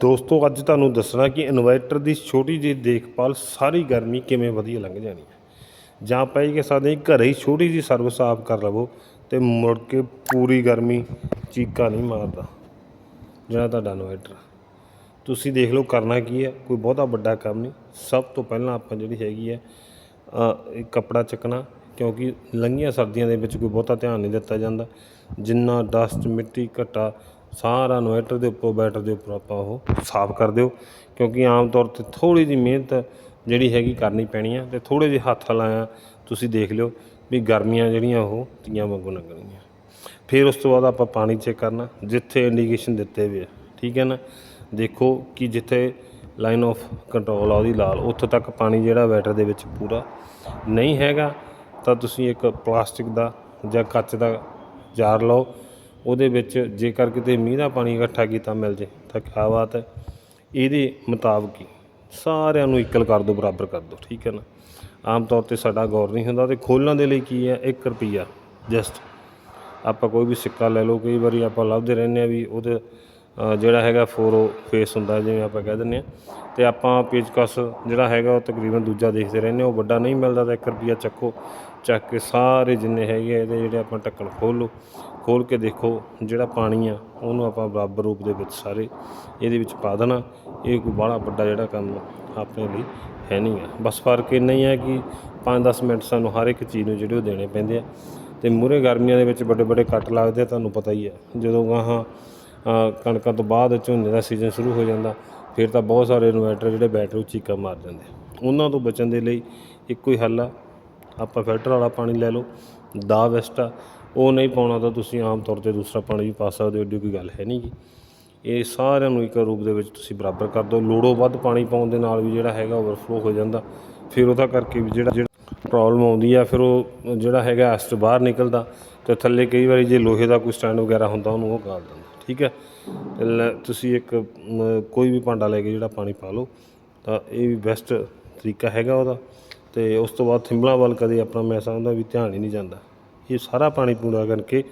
ਦੋਸਤੋ ਅੱਜ ਤੁਹਾਨੂੰ ਦੱਸਣਾ ਕਿ ਇਨਵਰਟਰ ਦੀ ਛੋਟੀ ਜਿਹੀ ਦੇਖਭਾਲ ਸਾਰੀ ਗਰਮੀ ਕਿਵੇਂ ਵਧੀਆ ਲੰਘ ਜਾਣੀ ਹੈ। ਜਾਂ ਆਪਾਂ ਇਹ ਕਹਿ ਸਕਦੇ ਹਾਂ ਘਰੇ ਹੀ ਛੋਟੀ ਜਿਹੀ ਸਰਵਿਸ ਆਪ ਕਰ ਲਵੋ ਤੇ ਮੁੜ ਕੇ ਪੂਰੀ ਗਰਮੀ ਚੀਕਾ ਨਹੀਂ ਮਾਰਦਾ। ਜਿਹੜਾ ਤੁਹਾਡਾ ਇਨਵਰਟਰ ਤੁਸੀਂ ਦੇਖ ਲਓ ਕਰਨਾ ਕੀ ਹੈ ਕੋਈ ਬਹੁਤਾ ਵੱਡਾ ਕੰਮ ਨਹੀਂ। ਸਭ ਤੋਂ ਪਹਿਲਾਂ ਆਪਾਂ ਜਿਹੜੀ ਹੈਗੀ ਹੈ ਅ, ਕੱਪੜਾ ਚੱਕਣਾ ਕਿਉਂਕਿ ਲੰਘੀਆਂ ਸਰਦੀਆਂ ਦੇ ਵਿੱਚ ਕੋਈ ਬਹੁਤਾ ਧਿਆਨ ਨਹੀਂ ਦਿੱਤਾ ਜਾਂਦਾ। ਜਿੰਨਾ ਡਸਟ ਮਿੱਟੀ ਘਟਾ ਸਾਰਾ ਇਨਵਰਟਰ ਦੇ ਉੱਪਰ, ਬੈਟਰ ਦੇ ਉੱਪਰ ਆਪਾਂ ਉਹ ਸਾਫ਼ ਕਰ ਦਿਓ। ਕਿਉਂਕਿ ਆਮ ਤੌਰ ਤੇ ਥੋੜੀ ਜਿਹੀ ਮਿਹਨਤ ਜਿਹੜੀ ਹੈਗੀ ਕਰਨੀ ਪੈਣੀ ਆ ਤੇ ਥੋੜੇ ਜਿਹੇ ਹੱਥ ਲਾਇਆ ਤੁਸੀਂ ਦੇਖ ਲਿਓ ਵੀ ਗਰਮੀਆਂ ਜਿਹੜੀਆਂ ਉਹ ਤੀਆਂ ਵਾਂਗੂ ਲੱਗਣਗੀਆਂ। ਫਿਰ ਉਸ ਤੋਂ ਬਾਅਦ ਆਪਾਂ ਪਾਣੀ ਚੈੱਕ ਕਰਨਾ, ਜਿੱਥੇ ਇੰਡੀਕੇਸ਼ਨ ਦਿੱਤੇ ਹੋਏ ਆ, ਠੀਕ ਹੈ ਨਾ? ਦੇਖੋ ਕਿ ਜਿੱਥੇ ਲਾਈਨ ਆਫ ਕੰਟਰੋਲ ਆ ਉਹਦੀ ਲਾਲ, ਉੱਥੋਂ ਤੱਕ ਪਾਣੀ ਜਿਹੜਾ ਬੈਟਰ ਦੇ ਵਿੱਚ ਪੂਰਾ ਨਹੀਂ ਹੈਗਾ, ਤਾਂ ਤੁਸੀਂ ਇੱਕ ਪਲਾਸਟਿਕ ਦਾ ਜਾਂ ਕੱਚ ਦਾ ਜਾਰ ਲਓ। ਉਹਦੇ ਵਿੱਚ ਜੇਕਰ ਕਿਤੇ ਮੀਂਹ ਦਾ ਪਾਣੀ ਇਕੱਠਾ ਕੀਤਾ ਮਿਲ ਜੇ, ਤਾਂ ਕਿਆ ਬਾਤ ਹੈ। ਇਹਦੇ ਮੁਤਾਬਕ ਹੀ ਸਾਰਿਆਂ ਨੂੰ ਇਕਲ ਕਰ ਦਿਓ, ਬਰਾਬਰ ਕਰ ਦਿਓ, ਠੀਕ ਹੈ ਨਾ? ਆਮ ਤੌਰ ਤੇ ਸਾਡਾ ਗੌਰ ਨਹੀਂ ਹੁੰਦਾ ਤੇ ਖੋਲਣ ਦੇ ਲਈ ਕੀ ਹੈ? 1 ਰੁਪਿਆ ਜਸਟ ਆਪਾਂ ਕੋਈ ਵੀ ਸਿੱਕਾ ਲੈ ਲਓ, ਕਈ ਵਾਰੀ ਆਪਾਂ ਲੱਭਦੇ ਰਹਿੰਦੇ ਆ ਵੀ ਉਹਦੇ ਜਿਹੜਾ ਹੈਗਾ ਫੋਰੋ ਫੇਸ ਹੁੰਦਾ, ਜਿਵੇਂ ਆਪਾਂ ਕਹਿ ਦਿੰਦੇ ਆ ਤੇ ਆਪਾਂ ਪੇਚਕਸ ਜਿਹੜਾ ਹੈਗਾ ਉਹ ਤਕਰੀਬਨ ਦੂਜਾ ਦੇਖਦੇ ਰਹਿੰਦੇ ਆ ਉਹ ਵੱਡਾ ਨਹੀਂ ਮਿਲਦਾ ਤਾਂ 1 ਰੁਪਿਆ ਚੱਕੋ, ਚੱਕ ਕੇ ਸਾਰੇ ਜਿੰਨੇ ਹੈਗੇ ਆ, ਇਹਦੇ ਜਿਹੜੇ ਆਪਾਂ ਢੱਕਣ ਖੋਲ ਲਓ। ਖੋਲ ਕੇ ਦੇਖੋ, ਜਿਹੜਾ ਪਾਣੀ ਆ, ਉਹਨੂੰ ਆਪਾਂ ਬਰਾਬਰ ਰੂਪ ਦੇ ਵਿੱਚ ਸਾਰੇ ਇਹਦੇ ਵਿੱਚ ਪਾ ਦੇਣਾ। ਇਹ ਕੋਈ ਬਾਹਲਾ ਵੱਡਾ ਜਿਹੜਾ ਕੰਮ ਆਪਣੇ ਲਈ ਹੈ ਨਹੀਂ ਆ। ਬਸ ਫ਼ਰਕ ਇੰਨਾ ਹੀ ਹੈ ਕਿ 5-10 ਮਿੰਟ ਸਾਨੂੰ ਹਰ ਇੱਕ ਚੀਜ਼ ਨੂੰ ਜਿਹੜੇ ਉਹ ਦੇਣੇ ਪੈਂਦੇ ਆ। ਤੇ ਮੂਰੇ ਗਰਮੀਆਂ ਦੇ ਵਿੱਚ ਵੱਡੇ ਵੱਡੇ ਕੱਟ ਲੱਗਦੇ ਆ, ਤੁਹਾਨੂੰ ਪਤਾ ਹੀ ਹੈ ਜਦੋਂ ਗਾਹਾਂ ਕਣਕਾਂ ਤੋਂ ਬਾਅਦ ਝੋਨੇ ਦਾ ਸੀਜ਼ਨ ਸ਼ੁਰੂ ਹੋ ਜਾਂਦਾ, ਫਿਰ ਤਾਂ ਬਹੁਤ ਸਾਰੇ ਇਨਵਰਟਰ ਜਿਹੜੇ ਬੈਟਰੀ ਚੀਕਾ ਮਾਰ ਜਾਂਦੇ ਉਹਨਾਂ ਤੋਂ ਬਚਣ ਦੇ ਲਈ ਇੱਕੋ ਹੀ ਹੱਲ ਆ। ਆਪਾਂ ਫਿਲਟਰ ਵਾਲਾ ਪਾਣੀ ਲੈ ਲਓ, ਦਾ ਬੈਸਟ ਆ। ਉਹ ਨਹੀਂ ਪਾਉਣਾ ਤਾਂ ਤੁਸੀਂ ਆਮ ਤੌਰ ਤੇ ਦੂਸਰਾ ਪਾਣੀ ਵੀ ਪਾ ਸਕਦੇ ਹੋ, ਏਡੀ ਕੋਈ ਗੱਲ ਹੈ ਨਹੀਂ ਗੀ। ਇਹ ਸਾਰਿਆਂ ਨੂੰ ਇੱਕ ਰੂਪ ਦੇ ਵਿੱਚ ਤੁਸੀਂ ਬਰਾਬਰ ਕਰ ਦਿਓ। ਲੋੜੋਂ ਵੱਧ ਪਾਣੀ ਪਾਉਣ ਦੇ ਨਾਲ ਵੀ ਜਿਹੜਾ ਹੈਗਾ ਓਵਰਫਲੋ ਹੋ ਜਾਂਦਾ। ਫਿਰ ਉਹਦਾ ਕਰਕੇ ਵੀ ਜਿਹੜਾ ਜਿਹੜਾ ਪ੍ਰੋਬਲਮ ਆਉਂਦੀ ਆ, ਫਿਰ ਉਹ ਜਿਹੜਾ ਹੈਗਾ ਐਸਟ ਬਾਹਰ ਨਿਕਲਦਾ ਤੇ ਥੱਲੇ ਕਈ ਵਾਰੀ ਜੇ ਲੋਹੇ ਦਾ ਕੋਈ ਸਟੈਂਡ ਵਗੈਰਾ ਹੁੰਦਾ, ਉਹਨੂੰ ਉਹ ਗਾਲ ਦਿੰਦਾ। ਠੀਕ ਹੈ? ਲੈ- ਤੁਸੀਂ ਇੱਕ ਕੋਈ ਵੀ ਭਾਂਡਾ ਲੈ ਕੇ ਜਿਹੜਾ ਪਾਣੀ ਪਾ ਲਓ, ਤਾਂ ਇਹ ਵੀ ਬੈਸਟ ਤਰੀਕਾ ਹੈਗਾ ਉਹਦਾ। ਤੇ ਉਸ ਤੋਂ ਬਾਅਦ ਥਿੰਬਲਾਂ ਵੱਲ ਕਦੇ ਆਪਣਾ ਮੈਂ ਸਮਝਦਾ ਵੀ ਧਿਆਨ ਹੀ ਨਹੀਂ ਜਾਂਦਾ। ਇਹ ਸਾਰਾ ਪਾਣੀ ਪੂਰਾ ਕਰਕੇ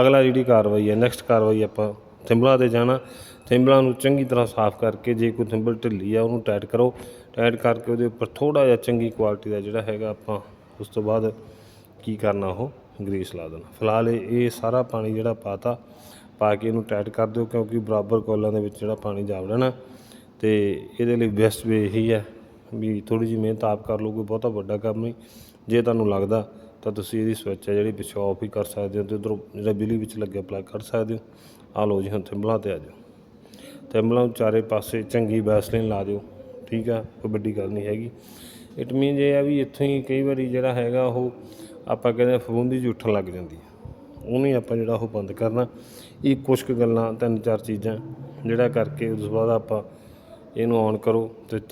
ਅਗਲਾ ਜਿਹੜੀ ਕਾਰਵਾਈ ਹੈ ਨੈਕਸਟ ਕਾਰਵਾਈ ਆਪਾਂ ਥਿੰਬਲਾਂ ਤੇ ਜਾਣਾ। ਥਿੰਬਲਾਂ ਨੂੰ ਚੰਗੀ ਤਰ੍ਹਾਂ ਸਾਫ਼ ਕਰਕੇ ਜੇ ਕੋਈ ਥਿੰਬਲ ਢਿੱਲੀ ਆ, ਉਹਨੂੰ ਟਾਈਟ ਕਰੋ। ਟਾਈਟ ਕਰਕੇ ਉਹਦੇ ਉੱਪਰ ਥੋੜਾ ਜਿਹਾ ਚੰਗੀ ਕੁਆਲਿਟੀ ਦਾ ਜਿਹੜਾ ਹੈਗਾ ਆਪਾਂ, ਉਸ ਤੋਂ ਬਾਅਦ ਕੀ ਕਰਨਾ ਉਹ ਗਰੀਸ ਲਾ ਦੇਣਾ। ਫਿਲਹਾਲ ਇਹ ਸਾਰਾ ਪਾਣੀ ਜਿਹੜਾ ਪਾਤਾ, ਪਾ ਕੇ ਇਹਨੂੰ ਟਾਈਟ ਕਰ ਦਿਓ, ਕਿਉਂਕਿ ਬਰਾਬਰ ਕੋਲਾਂ ਦੇ ਵਿੱਚ ਜਿਹੜਾ ਪਾਣੀ ਜਾ ਵੜਨਾ ਤੇ ਇਹਦੇ ਲਈ ਬੈਸਟ ਵੇ ਇਹੀ ਹੈ ਵੀ ਥੋੜੀ ਜਿਹੀ ਮਿਹਨਤ ਆਪ ਕਰ ਲਓ, ਕੋਈ ਬਹੁਤਾ ਵੱਡਾ ਕੰਮ ਨਹੀਂ। ਜੇ ਤੁਹਾਨੂੰ ਲੱਗਦਾ ਤਾਂ ਤੁਸੀਂ ਇਹਦੀ ਸਵਿੱਚ ਹੈ ਜਿਹੜੀ ਪਿੱਛੋਂ ਆਫ ਹੀ ਕਰ ਸਕਦੇ ਹੋ ਤੇ ਉਧਰੋਂ ਜਿਹੜਾ ਬਿਜਲੀ ਵਿੱਚ ਲੱਗਿਆ ਪਲੱਗ ਕਰ ਸਕਦੇ ਹੋ। ਆ ਲਓ ਜੀ ਹੁਣ ਥੰਬਲਾਂ ਤੇ ਆ ਜਾਓ। ਥਿੰਬਲਾਂ ਨੂੰ ਚਾਰੇ ਪਾਸੇ ਚੰਗੀ ਵੈਸਲੀਨ ਲਾ ਦਿਓ, ਠੀਕ ਆ, ਕੋਈ ਵੱਡੀ ਗੱਲ ਨਹੀਂ ਹੈਗੀ। ਇਟ ਮੀਨ ਇਹ ਆ ਵੀ ਇੱਥੋਂ ਹੀ ਕਈ ਵਾਰੀ ਜਿਹੜਾ ਹੈਗਾ ਉਹ ਆਪਾਂ ਕਹਿੰਦੇ ਆ ਫਫੂੰਦੀ ਜਿਹੀ ਉੱਠਣ ਲੱਗ ਜਾਂਦੀ ਹੈ। ਉਹਨੂੰ ਹੀ ਆਪਾਂ ਜਿਹੜਾ ਉਹ ਬੰਦ ਕਰਨਾ। ਇਹ ਕੁਝ ਕੁ ਗੱਲਾਂ, ਤਿੰਨ ਚਾਰ ਚੀਜ਼ਾਂ ਜਿਹੜਾ ਕਰਕੇ ਉਸ ਤੋਂ ਬਾਅਦ ਆਪਾਂ ਇਹਨੂੰ ਔਨ ਕਰੋ ਤੇ ਤੇ